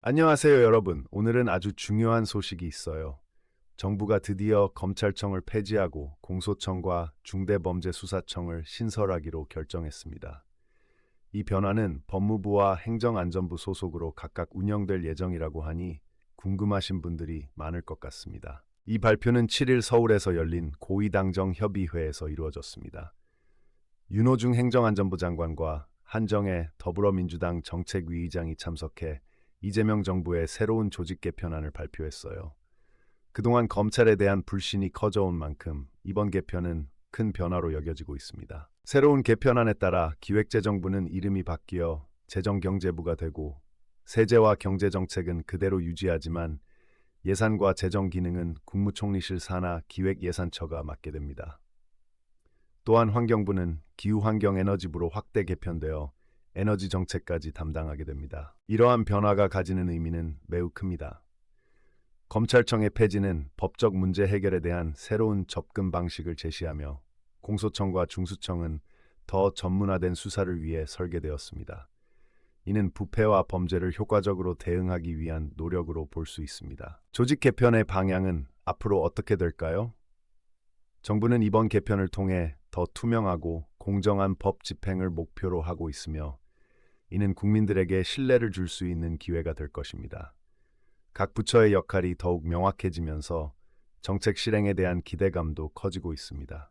안녕하세요, 여러분. 오늘은 아주 중요한 소식이 있어요. 정부가 드디어 검찰청을 폐지하고 공소청과 중대범죄수사청을 신설하기로 결정했습니다. 이 변화는 법무부와 행정안전부 소속으로 각각 운영될 예정이라고 하니 궁금하신 분들이 많을 것 같습니다. 이 발표는 7일 서울에서 열린 고위당정 협의회에서 이루어졌습니다. 윤호중 행정안전부 장관과 한정혜 더불어민주당 정책위의장이 참석해 이재명 정부의 새로운 조직 개편안을 발표했어요. 그동안 검찰에 대한 불신이 커져온 만큼 이번 개편은 큰 변화로 여겨지고 있습니다. 새로운 개편안에 따라 기획재정부는 이름이 바뀌어 재정경제부가 되고 세제와 경제정책은 그대로 유지하지만 예산과 재정 기능은 국무총리실 산하 기획예산처가 맡게 됩니다. 또한 환경부는 기후환경에너지부로 확대 개편되어 에너지 정책까지 담당하게 됩니다. 이러한 변화가 가지는 의미는 매우 큽니다. 검찰청의 폐지는 법적 문제 해결에 대한 새로운 접근 방식을 제시하며 공소청과 중수청은 더 전문화된 수사를 위해 설계되었습니다. 이는 부패와 범죄를 효과적으로 대응하기 위한 노력으로 볼 수 있습니다. 조직 개편의 방향은 앞으로 어떻게 될까요? 정부는 이번 개편을 통해 더 투명하고 공정한 법 집행을 목표로 하고 있으며 이는 국민들에게 신뢰를 줄 수 있는 기회가 될 것입니다. 각 부처의 역할이 더욱 명확해지면서 정책 실행에 대한 기대감도 커지고 있습니다.